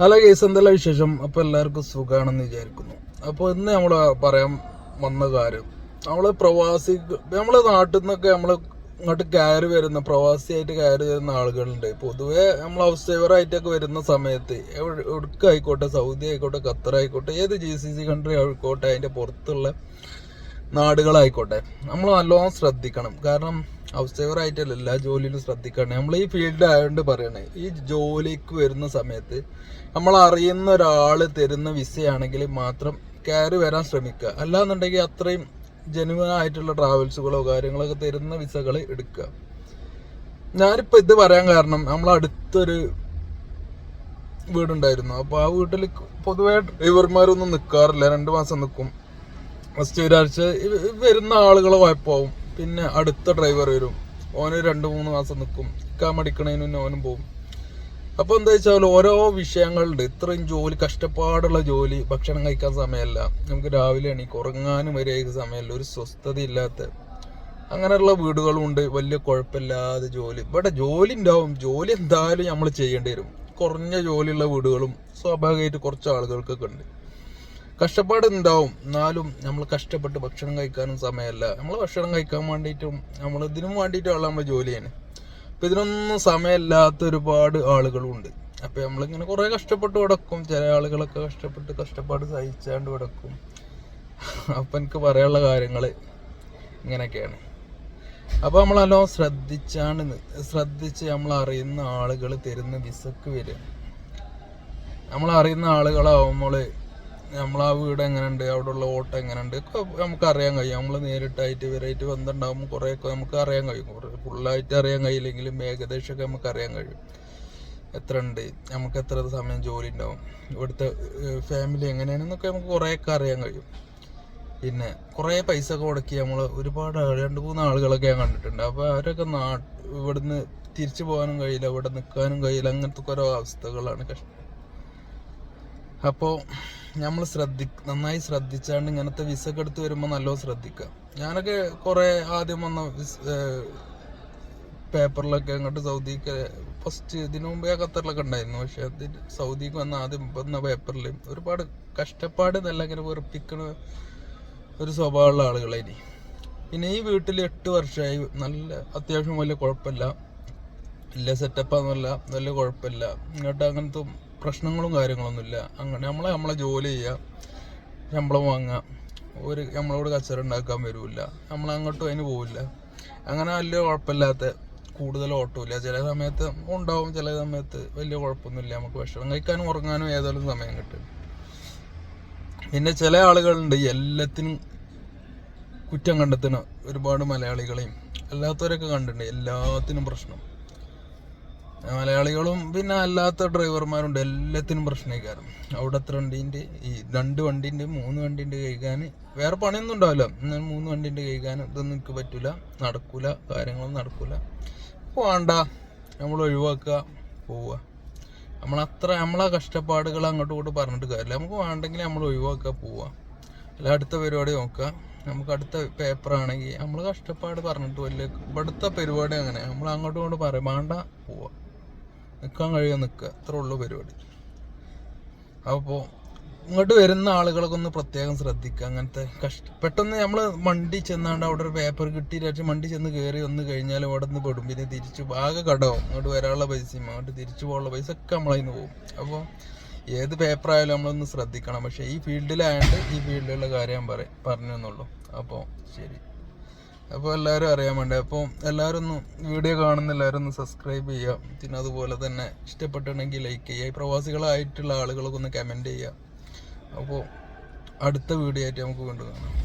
Hello case എന്തെല്ലാം വിശേഷം? അപ്പോൾ എല്ലാവർക്കും സുഖമാണെന്ന് വിചാരിക്കുന്നു. അപ്പോൾ ഇന്ന് നമ്മൾ പറയാൻ വന്ന കാര്യം നമ്മൾ പ്രവാസി നമ്മളെ നാട്ടിൽ നിന്നൊക്കെ നമ്മൾ ഇങ്ങോട്ട് കയറി വരുന്ന പ്രവാസിയായിട്ട് കയറി വരുന്ന ആളുകളുണ്ട്. പൊതുവേ നമ്മൾ ഹൗസ് സേവറായിട്ടൊക്കെ വരുന്ന സമയത്ത് എവിടെ ആയിക്കോട്ടെ സൗദി ആയിക്കോട്ടെ ഖത്തർ ആയിക്കോട്ടെ ഏത് ജി സി സി കൺട്രി ആയിക്കോട്ടെ അതിന്റെ പുറത്തുള്ള നാടുകളായിക്കോട്ടെ നമ്മൾ നല്ലോണം ശ്രദ്ധിക്കണം. കാരണം ഹൗസ് എല്ലാ ജോലിയിലും ശ്രദ്ധിക്കണം. നമ്മൾ ഈ ഫീൽഡ് ആയതുകൊണ്ട് പറയണേ ഈ ജോലിക്ക് വരുന്ന സമയത്ത് നമ്മൾ അറിയുന്ന ഒരാൾ തരുന്ന വിസയാണെങ്കിൽ മാത്രം കയറി വരാൻ ശ്രമിക്കുക അല്ലാന്നുണ്ടെങ്കിൽ അത്രയും ജനുവൻ ആയിട്ടുള്ള ട്രാവൽസുകളോ കാര്യങ്ങളൊക്കെ തരുന്ന വിസകൾ എടുക്കുക ഞാനിപ്പോൾ ഇത് പറയാൻ കാരണം നമ്മൾ അടുത്തൊരു വീടുണ്ടായിരുന്നു. അപ്പോൾ ആ വീട്ടിൽ പൊതുവേ ഡ്രൈവർമാരൊന്നും നിൽക്കാറില്ല രണ്ട് മാസം നിൽക്കും ഫസ്റ്റ് ഒരാഴ്ച വരുന്ന ആളുകളെ കുഴപ്പമാവും. പിന്നെ അടുത്ത ഡ്രൈവർ വരും. ഓന് രണ്ട് മൂന്ന് മാസം നിൽക്കും ഇക്കാൻ മടിക്കണതിന് മുന്നേ ഓനും പോകും അപ്പോൾ എന്താ വെച്ചാൽ ഓരോ വിഷയങ്ങളുണ്ട് ഇത്രയും ജോലി കഷ്ടപ്പാടുള്ള ജോലി ഭക്ഷണം കഴിക്കാൻ സമയമല്ല നമുക്ക് രാവിലെ എണീക്ക് ഉറങ്ങാനും ഏത് സമയമല്ല ഒരു സ്വസ്ഥതയില്ലാത്ത അങ്ങനെയുള്ള വീടുകളും ഉണ്ട്. വലിയ കുഴപ്പമില്ലാതെ ജോലി. ഇവിടെ ജോലി ഉണ്ടാവും. ജോലി എന്തായാലും നമ്മൾ ചെയ്യേണ്ടി വരും. കുറഞ്ഞ ജോലിയുള്ള വീടുകളും സ്വാഭാവികമായിട്ട് കുറച്ച് ആളുകൾക്കൊക്കെ ഉണ്ട്. കഷ്ടപ്പാട് ഉണ്ടാവും എന്നാലും നമ്മൾ കഷ്ടപ്പെട്ട് ഭക്ഷണം കഴിക്കാനും സമയമല്ല. നമ്മൾ ഭക്ഷണം കഴിക്കാൻ വേണ്ടിയിട്ടും നമ്മൾ ഇതിനും വേണ്ടിയിട്ടുള്ള നമ്മൾ ജോലി ചെയ്യുന്നത് അപ്പം ഇതിനൊന്നും സമയമില്ലാത്ത ഒരുപാട് ആളുകളുണ്ട്. അപ്പം നമ്മളിങ്ങനെ കുറേ കഷ്ടപ്പെട്ട് കിടക്കും. ചില ആളുകളൊക്കെ കഷ്ടപ്പെട്ട് കഷ്ടപ്പാട് സഹിച്ചാണ്ട് കിടക്കും. അപ്പം എനിക്ക് പറയാനുള്ള കാര്യങ്ങൾ ഇങ്ങനെയൊക്കെയാണ്. അപ്പോൾ നമ്മൾ ശ്രദ്ധിച്ചാണ് ശ്രദ്ധിച്ച് നമ്മൾ അറിയുന്ന ആളുകൾ തരുന്ന വിസക്ക് വരിക. നമ്മൾ അറിയുന്ന ആളുകളാവുമ്പോൾ നമ്മൾ ആ വീട് എങ്ങനെയുണ്ട്? ഉള്ള ഓട്ടം എങ്ങനെയുണ്ട്? നമുക്ക് അറിയാൻ കഴിയും. നമ്മൾ നേരിട്ടായിട്ട് ഇവരായിട്ട് ബന്ധമുണ്ടാകുമ്പോൾ കുറേയൊക്കെ നമുക്ക് അറിയാൻ കഴിയും. കുറേ ഫുള്ളായിട്ട് അറിയാൻ കഴിയില്ലെങ്കിലും ഏകദേശമൊക്കെ നമുക്ക് അറിയാൻ കഴിയും. എത്ര ഉണ്ട് നമുക്ക് എത്ര സമയം ജോലി ഉണ്ടാവും? ഇവിടുത്തെ ഫാമിലി എങ്ങനെയാണെന്നൊക്കെ നമുക്ക് കുറേയൊക്കെ അറിയാൻ കഴിയും. പിന്നെ കുറേ പൈസ ഒക്കെ മുടക്കി നമ്മൾ ഒരുപാട് രണ്ട് മൂന്ന് ആളുകളൊക്കെ ഞാൻ കണ്ടിട്ടുണ്ട്. അപ്പോൾ അവരൊക്കെ നാ ഇവിടുന്ന് തിരിച്ചു പോകാനും കഴിയില്ല. ഇവിടെ നിൽക്കാനും കഴിയില്ല. അങ്ങനത്തെ കുറേ അവസ്ഥകളാണ് കഷ്ടം. അപ്പോൾ നമ്മൾ ശ്രദ്ധി നന്നായി ശ്രദ്ധിച്ചാണ്ട് ഇങ്ങനത്തെ വിസ ഒക്കെ എടുത്ത് വരുമ്പോൾ നല്ലോണം ശ്രദ്ധിക്കുക ഞാനൊക്കെ കുറേ ആദ്യം വന്ന പേപ്പറിലൊക്കെ അങ്ങോട്ട് സൗദിക്ക് ഫസ്റ്റ് ഇതിനു മുമ്പേ ഖത്തറിലൊക്കെ ഉണ്ടായിരുന്നു പക്ഷെ അതിന് സൗദിക്ക് വന്ന ആദ്യം വന്ന പേപ്പറിൽ ഒരുപാട് കഷ്ടപ്പാട് നല്ല ഇങ്ങനെ വെറുപ്പിക്കണ ഒരു സ്വഭാവമുള്ള ആളുകളായി പിന്നെ ഈ വീട്ടിൽ എട്ട് വർഷമായി നല്ല അത്യാവശ്യം വലിയ കുഴപ്പമില്ല. വലിയ സെറ്റപ്പാന്നല്ല വലിയ കുഴപ്പമില്ല. ഇങ്ങോട്ട് അങ്ങനത്തെ പ്രശ്നങ്ങളും കാര്യങ്ങളൊന്നുമില്ല. അങ്ങനെ നമ്മളെ നമ്മളെ ജോലി ചെയ്യുക ശമ്പളം വാങ്ങുക ഒരു നമ്മളോട് കച്ചറ ഉണ്ടാക്കാൻ വരില്ല. നമ്മൾ അങ്ങോട്ടും അതിന് പോവില്ല. അങ്ങനെ വലിയ കുഴപ്പമില്ലാത്ത കൂടുതൽ ഓട്ടമില്ല ചില സമയത്ത് ഉണ്ടാവും ചില സമയത്ത് വലിയ കുഴപ്പമൊന്നുമില്ല. നമുക്ക് ഭക്ഷണം കഴിക്കാനും ഉറങ്ങാനും ഏതായാലും സമയം കിട്ടും. പിന്നെ ചില ആളുകളുണ്ട് എല്ലാത്തിനും കുറ്റം കണ്ടെത്തുന്ന ഒരുപാട് മലയാളികളെയും അല്ലാത്തവരൊക്കെ കണ്ടിട്ടുണ്ട്. എല്ലാത്തിനും പ്രശ്നം. മലയാളികളും പിന്നെ അല്ലാത്ത ഡ്രൈവർമാരുണ്ട്. എല്ലാത്തിനും പ്രശ്നമായിക്കാരം അത്ര വണ്ടീന്റെ ഈ രണ്ട് വണ്ടീന്റെ മൂന്ന് വണ്ടീന്റെ കഴിക്കാൻ വേറെ പണിയൊന്നും ഉണ്ടാവില്ല. എന്നാൽ മൂന്ന് വണ്ടീന്റെ കഴിക്കാൻ ഇതൊന്നും എനിക്ക് പറ്റില്ല നടക്കൂല. കാര്യങ്ങളൊന്നും നടക്കൂല. വേണ്ട നമ്മൾ ഒഴിവാക്കുക. പോവുക. നമ്മളത്ര നമ്മളെ കഷ്ടപ്പാടുകൾ അങ്ങോട്ടും ഇങ്ങോട്ടും പറഞ്ഞിട്ട് കാര്യമില്ല. നമുക്ക് വേണ്ടെങ്കിൽ നമ്മൾ ഒഴിവാക്കുക പോവുക. അല്ല അടുത്ത പരിപാടി നോക്കുക. നമുക്ക് അടുത്ത പേപ്പർ ആണെങ്കിൽ നമ്മൾ കഷ്ടപ്പാട് പറഞ്ഞിട്ട് വലിയ ഇവിടുത്തെ പരിപാടി അങ്ങനെ. നമ്മൾ അങ്ങോട്ടും ഇങ്ങോട്ടും പറയും. വേണ്ട പോവുക. നിൽക്കാൻ കഴിയുക നിൽക്കുക അത്രേ ഉള്ളൂ പരിപാടി. അപ്പോൾ ഇങ്ങോട്ട് വരുന്ന ആളുകളൊക്കെ ഒന്ന് പ്രത്യേകം ശ്രദ്ധിക്കുക. അങ്ങനത്തെ കഷ്ട പെട്ടെന്ന് നമ്മൾ മണ്ടി ചെന്നാണ്ട് അവിടെ ഒരു പേപ്പർ കിട്ടി വെച്ച് മണ്ടി ചെന്ന് കയറി ഒന്ന് കഴിഞ്ഞാൽ അവിടെ നിന്ന് പെടും. പിന്നെ തിരിച്ച് ആകെ കടവും. അങ്ങോട്ട് വരാനുള്ള പൈസയും അങ്ങോട്ട് തിരിച്ചു പോകാനുള്ള പൈസ ഒക്കെ നമ്മളതിന് പോകും. അപ്പോൾ ഏത് പേപ്പർ ആയാലും നമ്മളൊന്ന് ശ്രദ്ധിക്കണം. പക്ഷേ ഈ ഫീൽഡിലായതുകൊണ്ട് ഈ ഫീൽഡിലുള്ള കാര്യം ഞാൻ പറയും പറഞ്ഞു എന്നുള്ളൂ അപ്പോൾ ശരി. അപ്പോൾ എല്ലാവരും അറിയാൻ വേണ്ടി അപ്പോൾ എല്ലാവരും ഒന്ന് വീഡിയോ കാണുന്ന എല്ലാവരും ഒന്ന് സബ്സ്ക്രൈബ് ചെയ്യുക. പിന്നെ അതുപോലെ തന്നെ ഇഷ്ടപ്പെട്ടുണ്ടെങ്കിൽ ലൈക്ക് ചെയ്യുക. പ്രവാസികളായിട്ടുള്ള ആളുകളൊക്കെ ഒന്ന് കമന്റ് ചെയ്യുക. അപ്പോൾ അടുത്ത വീഡിയോ ആയിട്ട് നമുക്ക് വീണ്ടും കാണാം.